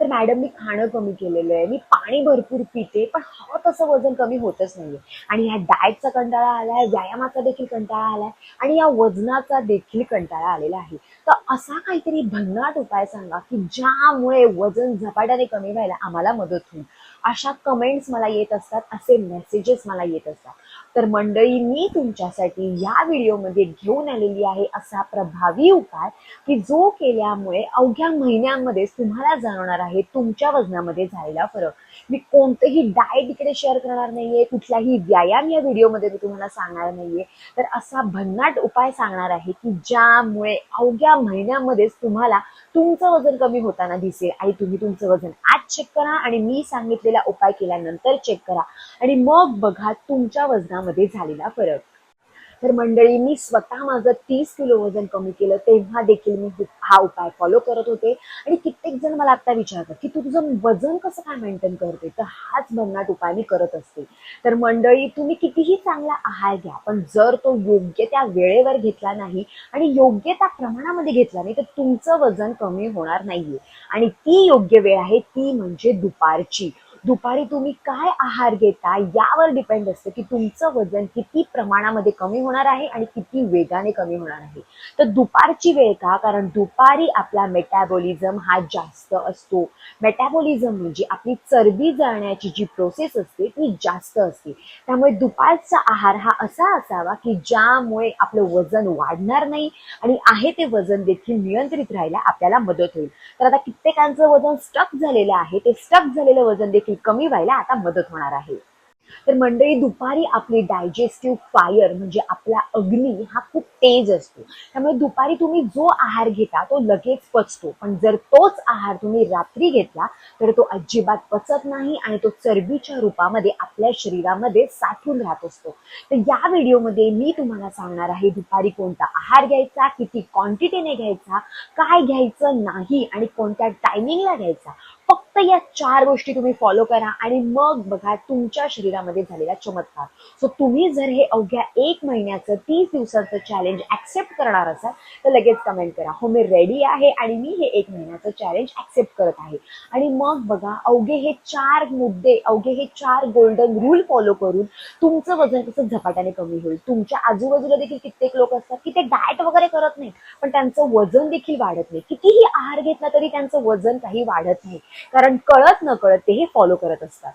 तर मॅडम मी खाणं कमी केलेलं आहे. मी पाणी भरपूर पिते पण हवं तसं वजन कमी होतच नाहीये. आणि ह्या डाएटचा कंटाळा आलाय व्यायामाचा देखील कंटाळा आलाय आणि या वजनाचा देखील कंटाळा आलेला आहे. तर असा काहीतरी भन्नाट उपाय सांगा की ज्यामुळे वजन झपाट्याने कमी व्हायला आम्हाला मदत होईल. अशा कमेंट्स मला येत असतात असे मेसेजेस मला येत असतात. तर मंडळी मी तुमच्यासाठी या व्हिडिओमध्ये घेऊन आलेली आहे असा प्रभावी उपाय की जो केल्यामुळे अवघ्या महिन्यांमध्येच तुम्हाला जाणवणार आहे तुमच्या वजनामध्ये झालेला फरक. मी कोणतंही डाएट इकडे शेअर करणार नाहीये कुठलाही व्यायाम या व्हिडिओमध्ये मी तुम्हाला सांगणार नाहीये. तर असा भन्नाट उपाय सांगणार आहे की ज्यामुळे अवघ्या महिन्यामध्येच तुम्हाला तुमचं वजन कमी होताना दिसेल. आणि तुम्ही तुमचं वजन आज चेक करा आणि मी सांगितलेला उपाय केल्यानंतर चेक करा. आणि मग बघा तुमच्या वजनामध्ये झालेला फरक. तर मंडळी मी स्वतः माझं तीस किलो वजन कमी केलं तेव्हा देखील मी हा उपाय फॉलो करत होते. आणि कित्येक जण मला आता विचारतात की तू तुझं वजन कसं काय मेंटेन करते? तर हाच भन्नाट उपाय मी करत असते. तर मंडळी तुम्ही कितीही चांगला आहार घ्या पण जर तो योग्य त्या वेळेवर घेतला नाही आणि योग्य त्या प्रमाणामध्ये घेतला नाही तर तुमचं वजन कमी होणार नाहीये. आणि ती योग्य वेळ आहे ती म्हणजे दुपारची. दुपारी तुम्ही काय आहार घेता यावर डिपेंड असतं की तुमचं वजन किती प्रमाणामध्ये कमी होणार आहे आणि किती वेगाने कमी होणार आहे. तर दुपारची वेळ का? कारण दुपारी आपला मेटॅबॉलिझम हा जास्त असतो. मेटॅबॉलिझम म्हणजे आपली चरबी जाळण्याची जी प्रोसेस असते ती जास्त असते. त्यामुळे दुपारचा आहार हा असा असावा की ज्यामुळे आपलं वजन वाढणार नाही आणि आहे ते वजन देखील नियंत्रित राहायला आपल्याला मदत होईल. तर आता कित्येकांचं वजन स्टक झालेलं आहे. ते स्टक झालेलं वजन देखील कमी व्हायला आता मदत होणार आहे. तर मंडळी दुपारी आपली डायजेस्टिव्ह फायर म्हणजे आपला अग्नी हा खूप तेज असतो. त्यामुळे दुपारी तुम्ही जो आहार घेता तो लगेच पचतो. पण जर तोच आहार तुम्ही रात्री घेतला तर तो अजिबात पचत नाही आणि तो चरबीच्या रूपामध्ये आपल्या शरीरामध्ये साठून राहत असतो. तर या व्हिडिओमध्ये मी तुम्हाला सांगणार आहे दुपारी कोणता आहार घ्यायचा किती क्वांटिटीने घ्यायचा काय घ्यायचं नाही आणि कोणत्या टायमिंगला घ्यायचा. फक्त या चार गोष्टी तुम्ही फॉलो करा आणि मग बघा तुमच्या शरीरामध्ये झालेला चमत्कार. सो तुम्ही जर हे अवघ्या एक महिन्याचं तीस दिवसाचं चॅलेंज ऍक्सेप्ट करणार असाल तर लगेच कमेंट करा. हो मी रेडी आहे आणि मी हे एक महिन्याचं चॅलेंज ऍक्सेप्ट करत आहे. आणि मग बघा अवघे हे चार मुद्दे अवघे हे चार गोल्डन रूल फॉलो करून तुमचं वजन कसं झपाट्याने कमी होईल. तुमच्या आजूबाजूला देखील कित्येक लोक असतात की ते डाएट वगैरे करत नाहीत पण त्यांचं वजन देखील वाढत नाही. कितीही आहार घेतला तरी त्यांचं वजन काही वाढत नाही. कारण कळत न कळत तेही फॉलो करत असतात.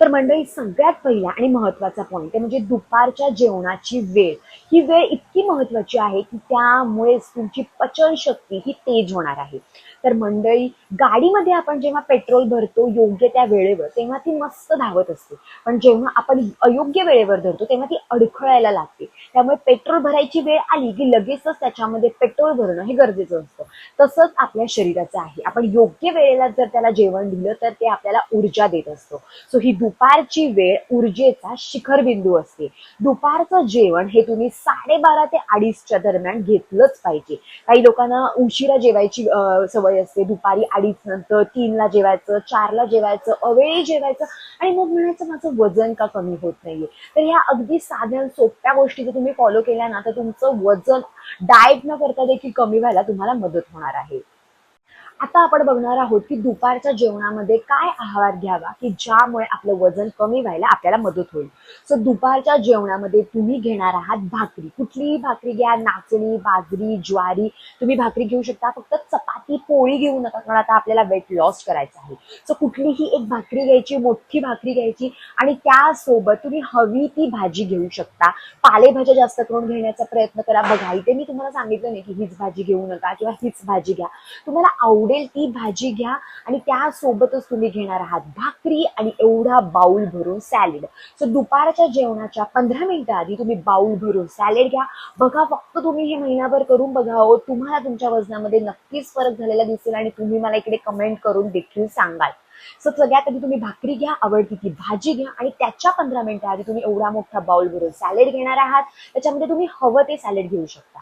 तर मंडळी सगळ्यात पहिला आणि महत्त्वाचा पॉईंट आहे म्हणजे दुपारच्या जेवणाची वेळ. ही वेळ इतकी महत्वाची आहे की त्यामुळेच तुमची पचनशक्ती ही तेज होणार आहे. तर मंडळी गाडीमध्ये आपण जेव्हा पेट्रोल भरतो योग्य त्या वेळेवर तेव्हा ती मस्त धावत असते. पण जेव्हा आपण अयोग्य वेळेवर धरतो तेव्हा ती अडखळायला लागते. त्यामुळे पेट्रोल भरायची वेळ आली की लगेचच त्याच्यामध्ये पेट्रोल भरणं हे गरजेचं असतं. तसंच आपल्या शरीराचं आहे. आपण योग्य वेळेला जर त्याला जेवण दिलं तर ते आपल्याला ऊर्जा देत असतो. सो ही दुपारची वेळ ऊर्जेचा शिखर बिंदू असते. दुपारचं जेवण हे तुम्ही साडेबारा ते अडीचच्या दरम्यान घेतलंच पाहिजे. काही लोकांना उशिरा जेवायची सवय असते. दुपारी अडीच नंतर तीनला जेवायचं चारला जेवायचं अवेळी जेवायचं आणि मग म्हणायचं माझं वजन का कमी होत नाहीये. तर ह्या अगदी साध्या सोप्या गोष्टी जर तुम्ही फॉलो केल्या ना तर तुमचं वजन डाएट न करता देखील कमी व्हायला तुम्हाला मदत होणार आहे. आता आपण बघणार आहोत की दुपारच्या जेवणामध्ये काय आहार घ्यावा की ज्यामुळे आपलं वजन कमी व्हायला आपल्याला मदत होईल. सो दुपारच्या जेवणामध्ये तुम्ही घेणार आहात भाकरी. कुठलीही भाकरी घ्या नाचणी बाजरी ज्वारी. तुम्ही भाकरी घेऊ शकता फक्त चपाती पोळी घेऊ नका कारण आता आपल्याला वेट लॉस करायचं आहे. सो कुठलीही एक भाकरी घ्यायची मोठी भाकरी घ्यायची आणि त्यासोबत तुम्ही हवी ती भाजी घेऊ शकता. पालेभाज्या जास्त करून घेण्याचा प्रयत्न करा. बघा इथे मी तुम्हाला सांगितलं नाही की हीच भाजी घेऊ नका किंवा हीच भाजी घ्या. तुम्हाला आवडेल ती भाजी घ्या आणि त्यासोबतच तुम्ही घेणार आहात भाकरी आणि एवढा बाउल भरून सॅलेड. सो दुपारच्या जेवणाच्या पंधरा मिनिटं आधी तुम्ही बाउल भरून सॅलेड घ्या. बघा फक्त तुम्ही हे महिनाभर करून बघा हो तुम्हाला तुमच्या वजनामध्ये नक्कीच फरक झालेला दिसेल आणि तुम्ही मला इकडे कमेंट करून देखील सांगाल. सो सगळ्यात आधी तुम्ही भाकरी घ्या आवडती ती भाजी घ्या आणि त्याच्या पंधरा मिनिटं आधी तुम्ही एवढा मोठा बाउल भरून सॅलेड घेणार आहात. त्याच्यामध्ये तुम्ही हवं ते सॅलेड घेऊ शकता.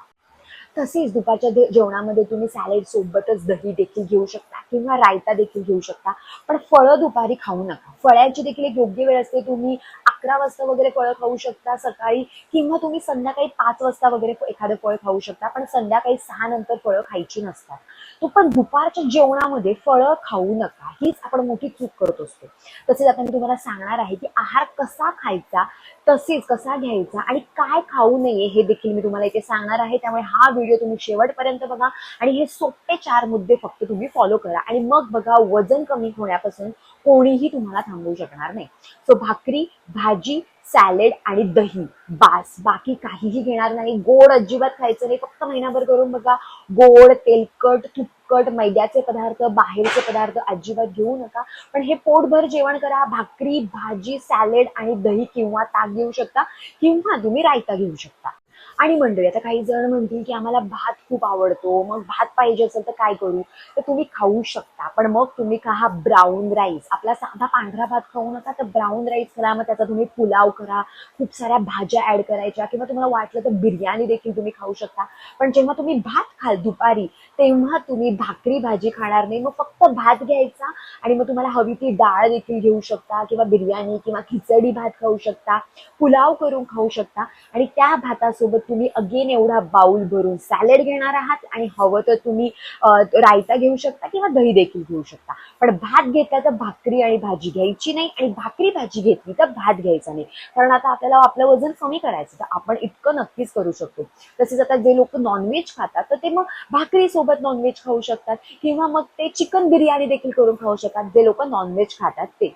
तसेच दुपारच्या जेवणामध्ये तुम्ही सॅलेड सोबतच दही देखील घेऊ शकता किंवा रायता देखील घेऊ शकता. पण फळं दुपारी खाऊ नका. फळांची देखील एक योग्य वेळ असते. तुम्ही अकरा वाजता वगैरे फळं खाऊ शकता सकाळी किंवा तुम्ही संध्याकाळी पाच वाजता वगैरे एखादं फळ खाऊ शकता पण संध्याकाळी सहा नंतर फळं खायची नसतात. तो पण दुपारच्या जेवणामध्ये फळं खाऊ नका. हीच आपण मोठी चूक करत असतो. तसेच आता मी तुम्हाला सांगणार आहे की आहार कसा खायचा तसेच कसा घ्यायचा आणि काय खाऊ नये हे देखील मी तुम्हाला इथे सांगणार आहे. त्यामुळे हा व्हिडिओ तुम्ही शेवटपर्यंत बघा आणि हे सोपे चार मुद्दे फक्त तुम्ही फॉलो करा. आणि मग बघा वजन कमी होण्यापासून कोणीही तुम्हाला थांबवू शकणार नाही. सो भाकरी भाजी सॅलेड आणि दही. बास. बाकी काहीही घेणार नाही. गोड अजिबात खायचं नाही. फक्त महिनाभर करून बघा. गोड तेलकट तिखट मैद्याचे पदार्थ बाहेरचे पदार्थ अजिबात घेऊ नका. पण हे पोटभर जेवण करा. भाकरी भाजी सॅलेड आणि दही किंवा ताक घेऊ शकता किंवा तुम्ही रायता घेऊ शकता. आणि मंडळी आता काही जण म्हणतील की आम्हाला भात खूप आवडतो मग भात पाहिजे असेल तर काय करू? तर तुम्ही खाऊ शकता पण मग तुम्ही खा ब्राऊन राईस आपला साधा पांढरा भात खाऊ नका तर ब्राऊन राईस करा मग त्याचा तुम्ही पुलाव करा खूप साऱ्या भाज्या ऍड करायच्या किंवा तुम्हाला वाटलं तर बिर्याणी देखील तुम्ही खाऊ शकता. पण जेव्हा तुम्ही भात खाल दुपारी तेव्हा तुम्ही भाकरी भाजी खाणार नाही मग फक्त भात घ्यायचा आणि मग तुम्हाला हवी ती डाळ देखील घेऊ शकता किंवा बिर्याणी किंवा खिचडी भात खाऊ शकता पुलाव करून खाऊ शकता. आणि त्या भातासोबत तुम्ही अगेन एवढा बाउल भरून सॅलेड घेणार आहात आणि हवं तर तुम्ही रायता घेऊ शकता किंवा दही देखील घेऊ शकता. पण भात घेतला तर भाकरी आणि भाजी घ्यायची नाही आणि भाकरी भाजी घेतली तर भात घ्यायचा नाही. कारण आता आपल्याला आपलं वजन कमी करायचं तर आपण इतकं नक्कीच करू शकतो. तसेच आता जे लोक नॉनव्हेज खातात तर ते मग भाकरी सोबत नॉनव्हेज खाऊ शकतात किंवा मग ते चिकन बिर्याणी देखील करून खाऊ शकतात. जे लोक नॉनव्हेज खातात ते.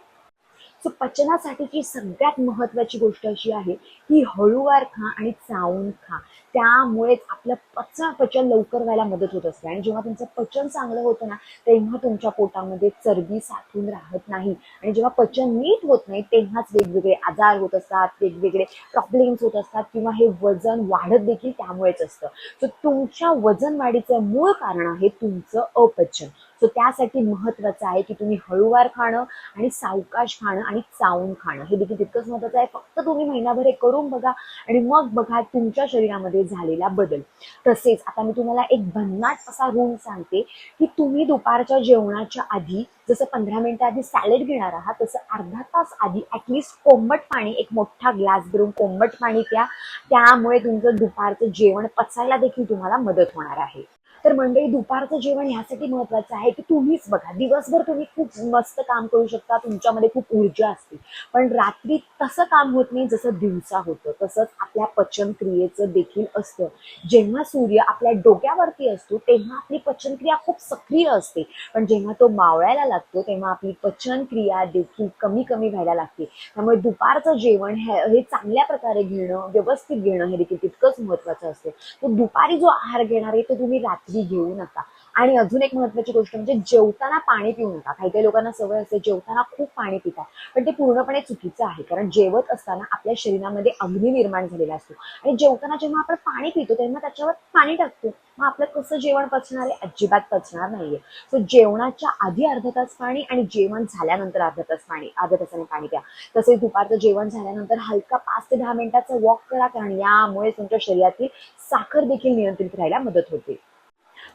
सो पचनासाठीची सगळ्यात महत्वाची गोष्ट अशी आहे की हळूवार खा आणि चावून खा. त्यामुळेच आपलं पचन पचन लवकर व्हायला मदत होत असते. आणि जेव्हा तुमचं पचन चांगलं होतं ना तेव्हा तुमच्या पोटामध्ये चरबी साठून राहत नाही. आणि जेव्हा पचन नीट होत नाही तेव्हाच वेगवेगळे आजार होत असतात वेगवेगळे प्रॉब्लेम्स होत असतात किंवा हे वजन वाढत देखील त्यामुळेच असतं. सो तुमच्या वजन वाढीचं मूळ कारण आहे तुमचं अपचन. सो त्यासाठी महत्वाचं आहे की तुम्ही हळूवार खाणं आणि सावकाश खाणं आणि चावून खाणं. हे देखील तितकंच महत्वाचं आहे. फक्त तुम्ही महिनाभर हे करून बघा आणि मग बघा तुमच्या शरीरामध्ये झालेला बदल. तसेच आता मी तुम्हाला एक भन्नाट असा रूल सांगते की तुम्ही दुपारच्या जेवणाच्या आधी जसं पंधरा मिनिटं आधी सॅलेड घेणार आहात तसं अर्धा तास आधी ऍटलिस्ट कोंबट पाणी एक मोठा ग्लास भरून कोंबट पाणी प्या. त्यामुळे तुमचं दुपारचं जेवण पचायला देखील तुम्हाला मदत होणार आहे. तर मंडळी दुपारचं जेवण ह्यासाठी महत्वाचं आहे की तुम्हीच बघा. दिवसभर तुम्ही खूप मस्त काम करू शकता तुमच्यामध्ये खूप ऊर्जा असते. पण रात्री तसं काम होत नाही जसं दिवसा होतं. तसंच आपल्या पचनक्रियेचं देखील असतं. जेव्हा सूर्य आपल्या डोक्यावरती असतो तेव्हा आपली पचनक्रिया खूप सक्रिय असते. पण जेव्हा तो मावळायला लागतो तेव्हा आपली पचनक्रिया देखील कमी कमी व्हायला लागते. त्यामुळे दुपारचं जेवण हे हे चांगल्या प्रकारे घेणं व्यवस्थित घेणं हे देखील तितकंच महत्वाचं असतं. तो दुपारी जो आहार घेणार आहे तो तुम्ही रात्री घेऊ नका. आणि अजून एक महत्वाची गोष्ट म्हणजे जेवताना पाणी पिऊ नका. काही काही लोकांना सवय असते जेवताना खूप पाणी पितात पण ते पूर्णपणे चुकीचं आहे. कारण जेवत असताना आपल्या शरीरामध्ये अग्नी निर्माण झालेला असतो. आणि जेवताना जेव्हा आपण पाणी पितो तेव्हा त्याच्यावर पाणी टाकतो. मग आपलं कसं जेवण पचणार आहे? अजिबात पचणार नाहीये. सो जेवणाच्या आधी अर्धा तास पाणी आणि जेवण झाल्यानंतर अर्धा तास पाणी अर्धा तासाने पाणी प्या. तसेच दुपारचं जेवण झाल्यानंतर हलका पाच ते दहा मिनिटाचा वॉक करा. कारण यामुळे तुमच्या शरीरातील साखर देखील नियंत्रित राहायला मदत होते.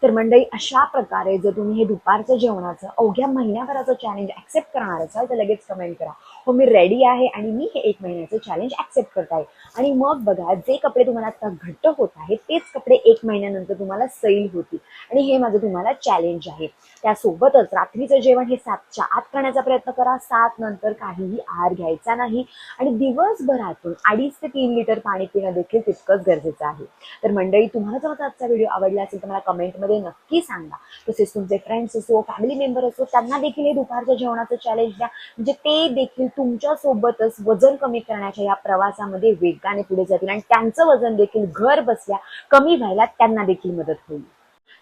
तर मंडळी अशा प्रकारे जर तुम्ही हे दुपारचं जेवणाचं अवघ्या महिन्याभराचं चॅलेंज ऍक्सेप्ट करणार असाल तर लगेच कमेंट करा. हो मी रेडी आहे आणि मी हे एक महिन्याचं चॅलेंज ऍक्सेप्ट करत आहे. आणि मग बघा जे कपडे तुम्हाला आता घट्ट होत आहेत तेच कपडे एक महिन्यानंतर तुम्हाला सैल होतील. आणि हे माझं तुम्हाला चॅलेंज आहे. त्यासोबतच रात्रीचं जेवण हे सातच्या आत करण्याचा प्रयत्न करा. सात नंतर काहीही आहार घ्यायचा नाही. आणि दिवसभरातून अडीच ते तीन लिटर पाणी पिणं देखील तितकंच गरजेचं आहे. तर मंडळी तुम्हाला जर माझा आजचा व्हिडिओ आवडला असेल तर मला कमेंटमध्ये नक्की सांगा. तसेच तुमचे फ्रेंड्स असो फॅमिली मेंबर असो त्यांना देखील हे दुपारच्या जेवणाचं चॅलेंज द्या. म्हणजे ते देखील तुमच्या सोबतच वजन कमी करण्याच्या या प्रवासामध्ये वेगाने पुढे जातील आणि त्यांचं वजन देखील घर बसल्या कमी व्हायला त्यांना देखील मदत होईल.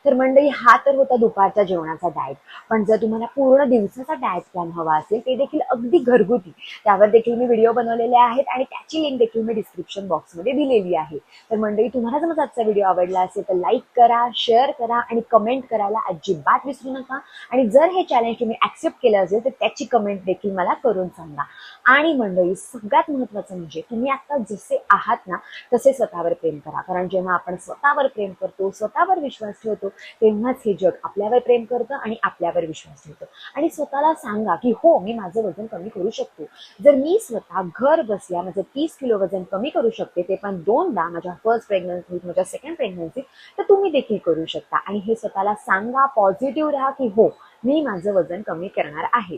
तर मंडळी हा तर होता दुपारच्या जेवणाचा डाएट पण जर तुम्हाला पूर्ण दिवसाचा डाएट प्लॅन हवा असेल ते देखील अगदी घरगुती. त्यावर देखील मी व्हिडिओ बनवलेले आहेत आणि त्याची लिंक देखील मी डिस्क्रिप्शन बॉक्समध्ये दिलेली आहे. तर मंडळी तुम्हाला जर आजचा व्हिडिओ आवडला असेल तर लाईक करा शेअर करा आणि कमेंट करायला अजिबात विसरू नका. आणि जर हे चॅलेंज तुम्ही ऍक्सेप्ट केलं असेल तर त्याची कमेंट देखील मला करून सांगा. आणि मंडळी सगळ्यात महत्त्वाचं म्हणजे तुम्ही आता जसे आहात ना तसे स्वतःवर प्रेम करा. कारण जेव्हा आपण स्वतःवर प्रेम करतो स्वतःवर विश्वास ठेवतो तेव्हाच हे जग आपल्यावर प्रेम करतं आणि आपल्यावर विश्वास ठेवतं. आणि स्वतःला सांगा की हो मी माझं वजन कमी करू शकतो. जर मी स्वतः घर बसल्या माझं तीस किलो वजन कमी करू शकते ते पण दोनदा माझ्या फर्स्ट प्रेग्नन्सीत माझ्या सेकंड प्रेग्नन्सीत तर तुम्ही देखील करू शकता. आणि हे स्वतःला सांगा पॉझिटिव्ह राहा की हो मी माझं वजन कमी करणार आहे.